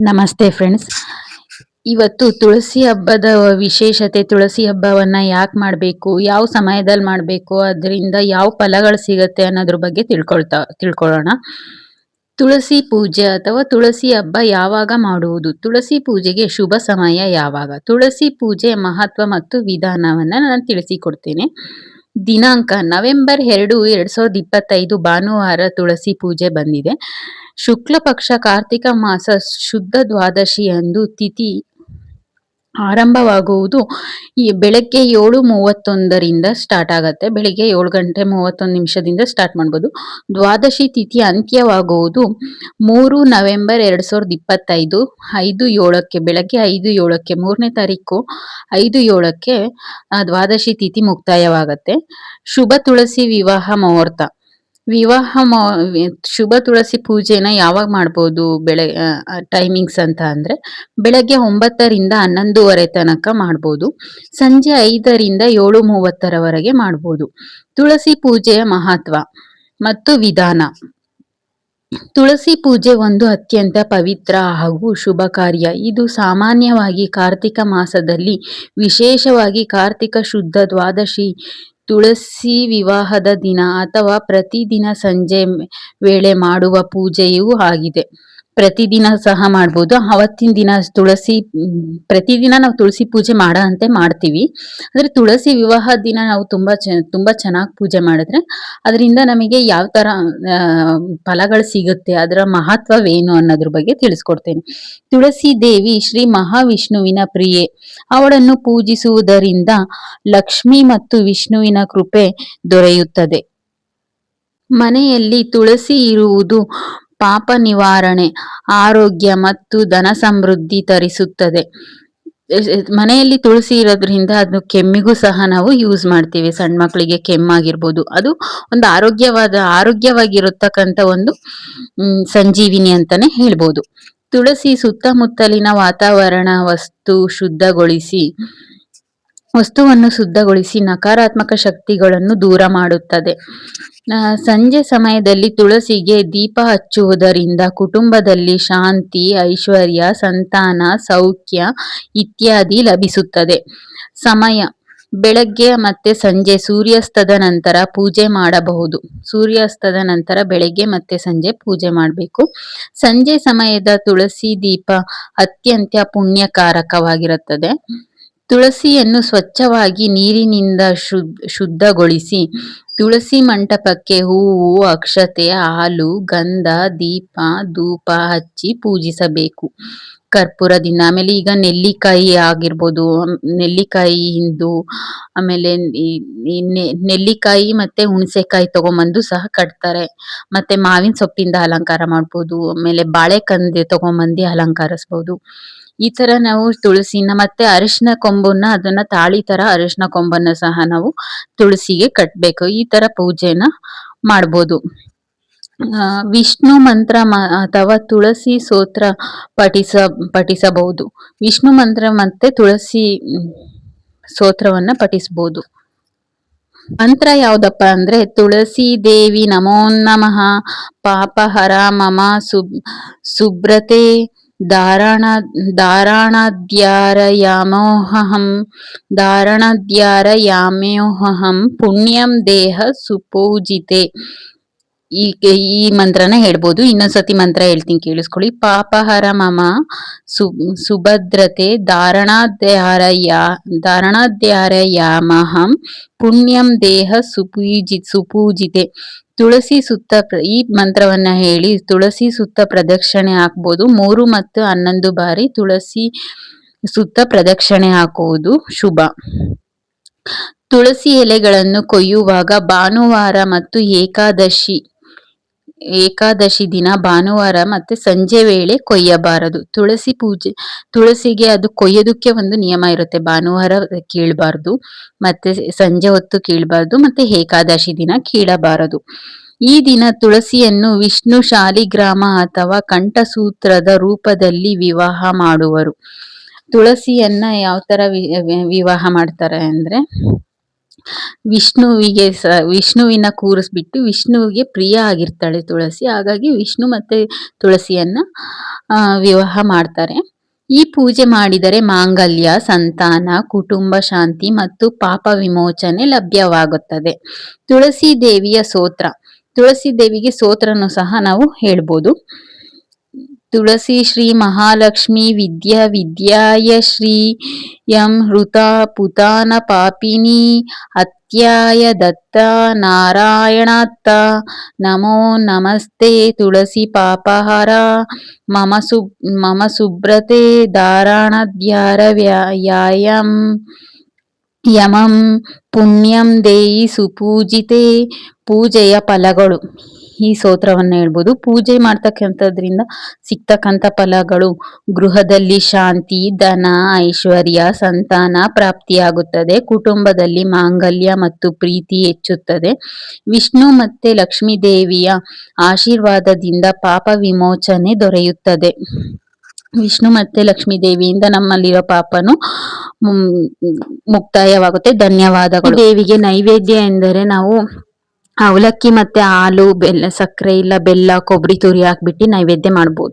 ನಮಸ್ತೆ ಫ್ರೆಂಡ್ಸ್ ಇವತ್ತು ತುಳಸಿ ಹಬ್ಬದ ವಿಶೇಷತೆ, ತುಳಸಿ ಹಬ್ಬವನ್ನ ಯಾಕೆ ಮಾಡಬೇಕು, ಯಾವ ಸಮಯದಲ್ಲಿ ಮಾಡಬೇಕು, ಅದರಿಂದ ಯಾವ ಫಲಗಳು ಸಿಗುತ್ತೆ ಅನ್ನೋದ್ರ ಬಗ್ಗೆ ತಿಳ್ಕೊಳ್ತಾ, ತಿಳ್ಕೊಳ್ಳೋಣ. ತುಳಸಿ ಪೂಜೆ ಅಥವಾ ತುಳಸಿ ಹಬ್ಬ ಯಾವಾಗ ಮಾಡುವುದು? ತುಳಸಿ ಪೂಜೆಗೆ ಶುಭ ಸಮಯ ಯಾವಾಗ? ತುಳಸಿ ಪೂಜೆ ಮಹತ್ವ ಮತ್ತು ವಿಧಾನವನ್ನ ನಾನು ತಿಳಿಸಿಕೊಡ್ತೇನೆ. ದಿನಾಂಕ ನವೆಂಬರ್ ಎರಡು ಎರಡ್ ಸಾವಿರದ ಇಪ್ಪತ್ತೈದು ಭಾನುವಾರ ತುಳಸಿ ಪೂಜೆ ಬಂದಿದೆ. ಶುಕ್ಲ ಪಕ್ಷ ಕಾರ್ತಿಕ ಮಾಸ ಶುದ್ಧ ದ್ವಾದಶಿ ಎಂದು ತಿಥಿ ಆರಂಭವಾಗುವುದು ಈ ಬೆಳಗ್ಗೆ ಏಳು ಮೂವತ್ತೊಂದರಿಂದ ಸ್ಟಾರ್ಟ್ ಆಗುತ್ತೆ. ಬೆಳಿಗ್ಗೆ ಏಳು ಗಂಟೆ ಮೂವತ್ತೊಂದು ನಿಮಿಷದಿಂದ ಸ್ಟಾರ್ಟ್ ಮಾಡ್ಬೋದು. ದ್ವಾದಶಿ ತಿಥಿ ಅಂತ್ಯವಾಗುವುದು ಮೂರು ನವೆಂಬರ್ ಎರಡು ಸಾವಿರದ ಇಪ್ಪತ್ತೈದು. ಐದು ಏಳಕ್ಕೆ ಬೆಳಗ್ಗೆ ಐದು ಏಳಕ್ಕೆ ಮೂರನೇ ತಾರೀಕು ಐದು ಏಳಕ್ಕೆ ದ್ವಾದಶಿ ತಿಥಿ ಮುಕ್ತಾಯವಾಗತ್ತೆ. ಶುಭ ತುಳಸಿ ವಿವಾಹ ಮುಹೂರ್ತ. ವಿವಾಹ ಶುಭ ತುಳಸಿ ಪೂಜೆನ ಯಾವಾಗ ಮಾಡ್ಬೋದು? ಬೆಳೆ ಟೈಮಿಂಗ್ಸ್ ಅಂತ ಅಂದ್ರೆ ಬೆಳಗ್ಗೆ ಒಂಬತ್ತರಿಂದ ಹನ್ನೊಂದುವರೆ ತನಕ ಮಾಡ್ಬೋದು. ಸಂಜೆ ಐದರಿಂದ ಏಳು ಮೂವತ್ತರವರೆಗೆ ಮಾಡ್ಬೋದು. ತುಳಸಿ ಪೂಜೆಯ ಮಹತ್ವ ಮತ್ತು ವಿಧಾನ. ತುಳಸಿ ಪೂಜೆ ಒಂದು ಅತ್ಯಂತ ಪವಿತ್ರ ಹಾಗೂ ಶುಭ ಕಾರ್ಯ. ಇದು ಸಾಮಾನ್ಯವಾಗಿ ಕಾರ್ತಿಕ ಮಾಸದಲ್ಲಿ ವಿಶೇಷವಾಗಿ ಕಾರ್ತಿಕ ಶುದ್ಧ ದ್ವಾದಶಿ ತುಳಸಿ ವಿವಾಹದ ದಿನ ಅಥವಾ ಪ್ರತಿದಿನ ಸಂಜೆ ವೇಳೆ ಮಾಡುವ ಪೂಜೆಯೂ ಆಗಿದೆ. ಪ್ರತಿದಿನ ಸಹ ಮಾಡ್ಬೋದು. ಅವತ್ತಿನ ದಿನ ತುಳಸಿ ಪ್ರತಿದಿನ ನಾವು ತುಳಸಿ ಪೂಜೆ ಮಾಡೋ ಮಾಡ್ತೀವಿ. ಅಂದ್ರೆ ತುಳಸಿ ವಿವಾಹ ದಿನ ನಾವು ತುಂಬಾ ಚ, ತುಂಬಾ ಚೆನ್ನಾಗಿ ಪೂಜೆ ಮಾಡಿದ್ರೆ ಅದರಿಂದ ನಮಗೆ ಯಾವ ತರ ಫಲಗಳು ಸಿಗುತ್ತೆ, ಅದರ ಮಹತ್ವವೇನು ಅನ್ನೋದ್ರ ಬಗ್ಗೆ ತಿಳಿಸ್ಕೊಡ್ತೇನೆ. ತುಳಸಿ ದೇವಿ ಶ್ರೀ ಮಹಾವಿಷ್ಣುವಿನ ಪ್ರಿಯೆ. ಅವಳನ್ನು ಪೂಜಿಸುವುದರಿಂದ ಲಕ್ಷ್ಮಿ ಮತ್ತು ವಿಷ್ಣುವಿನ ಕೃಪೆ ದೊರೆಯುತ್ತದೆ. ಮನೆಯಲ್ಲಿ ತುಳಸಿ ಇರುವುದು ಪಾಪ ನಿವಾರಣೆ ಆರೋಗ್ಯ ಮತ್ತು ಧನ ಸಮೃದ್ಧಿ ತರಿಸುತ್ತದೆ. ಮನೆಯಲ್ಲಿ ತುಳಸಿ ಇರೋದ್ರಿಂದ ಅದು ಕೆಮ್ಮಿಗೂ ಸಹ ನಾವು ಯೂಸ್ ಮಾಡ್ತೀವಿ. ಸಣ್ಣ ಮಕ್ಕಳಿಗೆ ಕೆಮ್ಮಾಗಿರ್ಬೋದು. ಅದು ಒಂದು ಆರೋಗ್ಯವಾದ, ಆರೋಗ್ಯವಾಗಿರತಕ್ಕಂಥ ಒಂದು ಸಂಜೀವಿನಿ ಅಂತಾನೆ ಹೇಳ್ಬೋದು. ತುಳಸಿ ಸುತ್ತಮುತ್ತಲಿನ ವಾತಾವರಣ ವಸ್ತು ಶುದ್ಧಗೊಳಿಸಿ ವಸ್ತುವನ್ನು ಶುದ್ಧಗೊಳಿಸಿ ನಕಾರಾತ್ಮಕ ಶಕ್ತಿಗಳನ್ನು ದೂರ ಮಾಡುತ್ತದೆ. ಸಂಜೆ ಸಮಯದಲ್ಲಿ ತುಳಸಿಗೆ ದೀಪ ಹಚ್ಚುವುದರಿಂದ ಕುಟುಂಬದಲ್ಲಿ ಶಾಂತಿ, ಐಶ್ವರ್ಯ, ಸಂತಾನ, ಸೌಖ್ಯ ಇತ್ಯಾದಿ ಲಭಿಸುತ್ತದೆ. ಸಮಯ, ಬೆಳಗ್ಗೆ ಮತ್ತೆ ಸಂಜೆ ಸೂರ್ಯಾಸ್ತದ ನಂತರ ಪೂಜೆ ಮಾಡಬಹುದು. ಸೂರ್ಯಾಸ್ತದ ನಂತರ ಬೆಳಗ್ಗೆ ಮತ್ತೆ ಸಂಜೆ ಪೂಜೆ ಮಾಡಬೇಕು. ಸಂಜೆ ಸಮಯದ ತುಳಸಿ ದೀಪ ಅತ್ಯಂತ ಪುಣ್ಯಕಾರಕವಾಗಿರುತ್ತದೆ. ತುಳಸಿಯನ್ನು ಸ್ವಚ್ಛವಾಗಿ ನೀರಿನಿಂದ ಶುದ್ಧಗೊಳಿಸಿ, ತುಳಸಿ ಮಂಟಪಕ್ಕೆ ಹೂವು ಅಕ್ಷತೆ, ಹಾಲು, ಗಂಧ, ದೀಪ, ಧೂಪ ಹಚ್ಚಿ ಪೂಜಿಸಬೇಕು. ಕರ್ಪೂರದಿಂದ ಆಮೇಲೆ ಈಗ ನೆಲ್ಲಿಕಾಯಿ ಆಗಿರ್ಬೋದು ನೆಲ್ಲಿಕಾಯಿ ಹಿಂದು ಆಮೇಲೆ ನೆಲ್ಲಿಕಾಯಿ ಮತ್ತೆ ಹುಣಸೆಕಾಯಿ ತಗೊಂಬಂದು ಸಹ ಕಟ್ತಾರೆ. ಮತ್ತೆ ಮಾವಿನ ಸೊಪ್ಪಿಂದ ಅಲಂಕಾರ ಮಾಡ್ಬೋದು, ಆಮೇಲೆ ಬಾಳೆಕಂದೆ ತಗೊಂಬಂದು ಅಲಂಕರಿಸ್ಬೋದು. ಈ ತರ ನಾವು ತುಳಸಿನ ಮತ್ತೆ ಅರಿಶಿನ ಕೊಂಬನ್ನ ಅದನ್ನ ತಾಳಿ ತರ ಅರಿಶಿನ ಕೊಂಬನ್ನ ಸಹ ನಾವು ತುಳಸಿಗೆ ಕಟ್ಬೇಕು. ಈ ತರ ಪೂಜೆನ ಮಾಡ್ಬೋದು. ವಿಷ್ಣು ಮಂತ್ರ ಅಥವಾ ತುಳಸಿ ಸೂತ್ರ ಪಠಿಸ, ಪಠಿಸಬಹುದು. ವಿಷ್ಣು ಮಂತ್ರ ಮತ್ತೆ ತುಳಸಿ ಸ್ತೋತ್ರವನ್ನ ಪಠಿಸಬಹುದು. ಮಂತ್ರ ಯಾವ್ದಪ್ಪ ಅಂದ್ರೆ ತುಳಸಿ ದೇವಿ ನಮೋ ನಮಃ ಪಾಪಹರ ಮಮ ಸುಬ್, ಸುಬ್ರತೆ धारण धाराणद्यारयामोऽहम् धारणद्यारयाम्योहम् पुण्यं देह सुपूजिते। ಈ ಈ ಮಂತ್ರನ ಹೇಳ್ಬೋದು. ಇನ್ನೊಂದ್ಸತಿ ಮಂತ್ರ ಹೇಳ್ತೀನಿ, ಕೇಳಿಸ್ಕೊಳ್ಳಿ. ಪಾಪಹರ ಮಮ ಸು, ಸುಭದ್ರತೆ ಧಾರಣಾಧ್ಯಾರಯ ಧಾರಣಾಧ್ಯಾರಯಾಮಹಂ ಪುಣ್ಯಂ ದೇಹ ಸುಪೂಜಿ ಸುಪೂಜಿತೆ. ತುಳಸಿ ಸುತ್ತ ಈ ಮಂತ್ರವನ್ನ ಹೇಳಿ ತುಳಸಿ ಸುತ್ತ ಪ್ರದಕ್ಷಿಣೆ ಹಾಕ್ಬೋದು. ಮೂರು ಮತ್ತು ಹನ್ನೊಂದು ಬಾರಿ ತುಳಸಿ ಸುತ್ತ ಪ್ರದಕ್ಷಿಣೆ ಹಾಕುವುದು ಶುಭ. ತುಳಸಿ ಎಲೆಗಳನ್ನು ಕೊಯ್ಯುವಾಗ ಭಾನುವಾರ ಮತ್ತು ಏಕಾದಶಿ ಏಕಾದಶಿ ದಿನ ಭಾನುವಾರ ಮತ್ತೆ ಸಂಜೆ ವೇಳೆ ಕೊಯ್ಯಬಾರದು. ತುಳಸಿ ಪೂಜೆ, ತುಳಸಿಗೆ ಅದು ಕೊಯ್ಯೋದಕ್ಕೆ ಒಂದು ನಿಯಮ ಇರುತ್ತೆ. ಭಾನುವಾರ ಕೀಳಬಾರ್ದು, ಮತ್ತೆ ಸಂಜೆ ಹೊತ್ತು ಕೀಳಬಾರ್ದು, ಮತ್ತೆ ಏಕಾದಶಿ ದಿನ ಕೀಳಬಾರದು. ಈ ದಿನ ತುಳಸಿಯನ್ನು ವಿಷ್ಣು ಶಾಲಿಗ್ರಾಮ ಅಥವಾ ಕಂಠಸೂತ್ರದ ರೂಪದಲ್ಲಿ ವಿವಾಹ ಮಾಡುವರು. ತುಳಸಿಯನ್ನ ಯಾವ ತರ ವಿವಾಹ ಮಾಡ್ತಾರೆ ಅಂದ್ರೆ ವಿಷ್ಣುವಿಗೆ ಸ, ವಿಷ್ಣುವಿನ ಕೂರಿಸ್ಬಿಟ್ಟು ವಿಷ್ಣುವಿಗೆ ಪ್ರಿಯ ಆಗಿರ್ತಾಳೆ ತುಳಸಿ. ಹಾಗಾಗಿ ವಿಷ್ಣು ಮತ್ತೆ ತುಳಸಿಯನ್ನ ವಿವಾಹ ಮಾಡ್ತಾರೆ. ಈ ಪೂಜೆ ಮಾಡಿದರೆ ಮಾಂಗಲ್ಯ, ಸಂತಾನ, ಕುಟುಂಬ ಶಾಂತಿ ಮತ್ತು ಪಾಪ ವಿಮೋಚನೆ ಲಭ್ಯವಾಗುತ್ತದೆ. ತುಳಸಿ ದೇವಿಯ ಸೋತ್ರ. ತುಳಸಿ ದೇವಿಗೆ ಸೋತ್ರನು ಸಹ ನಾವು ಹೇಳ್ಬೋದು. ತುಳಸಿ ಶ್ರೀ ಮಹಾಲಕ್ಷ್ಮಿ ವಿದ್ಯಾ ವಿದ್ಯಾಯ ಶ್ರೀ ಯಂ ಹೃತ ಪುತಾನ ಪಾಪಿನಿ ಅತ್ಯಾಯ ದತ್ತ ನಾರಾಯಣಾತ್ತ ನಮೋ ನಮಸ್ತೆ ತುಳಸಿ ಪಾಪಹರ ಮಮ ಸು ಮಮ ಸುಬ್ರತೆ ಧಾರಣಾಧ್ಯಾರ ವ್ಯಾಯಂ ಯಮಂ ಪುಣ್ಯಂ ದೇಯಿ ಸುಪೂಜಿತೆ ಪೂಜೆಯ ಫಲಗಳು ಈ ಸ್ತೋತ್ರವನ್ನ ಹೇಳ್ಬೋದು. ಪೂಜೆ ಮಾಡ್ತಕ್ಕಂಥದ್ರಿಂದ ಸಿಗ್ತಕ್ಕಂಥ ಫಲಗಳು ಗೃಹದಲ್ಲಿ ಶಾಂತಿ, ಧನ, ಐಶ್ವರ್ಯ, ಸಂತಾನ ಪ್ರಾಪ್ತಿಯಾಗುತ್ತದೆ. ಕುಟುಂಬದಲ್ಲಿ ಮಾಂಗಲ್ಯ ಮತ್ತು ಪ್ರೀತಿ ಹೆಚ್ಚುತ್ತದೆ. ವಿಷ್ಣು ಮತ್ತೆ ಲಕ್ಷ್ಮೀ ದೇವಿಯ ಆಶೀರ್ವಾದದಿಂದ ಪಾಪ ವಿಮೋಚನೆ ದೊರೆಯುತ್ತದೆ. ವಿಷ್ಣು ಮತ್ತೆ ಲಕ್ಷ್ಮೀ ದೇವಿಯಿಂದ ನಮ್ಮಲ್ಲಿರೋ ಪಾಪನು ಮುಕ್ತಾಯವಾಗುತ್ತೆ. ಧನ್ಯವಾದಗಳು. ದೇವಿಗೆ ನೈವೇದ್ಯ ಎಂದರೆ ನಾವು ಅವಲಕ್ಕಿ ಮತ್ತೆ ಹಾಲು ಬೆಲ್ಲ ಸಕ್ಕರೆ ಇಲ್ಲ ಬೆಲ್ಲ ಕೊಬ್ಬರಿ ತುರಿ ಹಾಕ್ಬಿಟ್ಟು ನೈವೇದ್ಯ ಮಾಡ್ಬೋದು.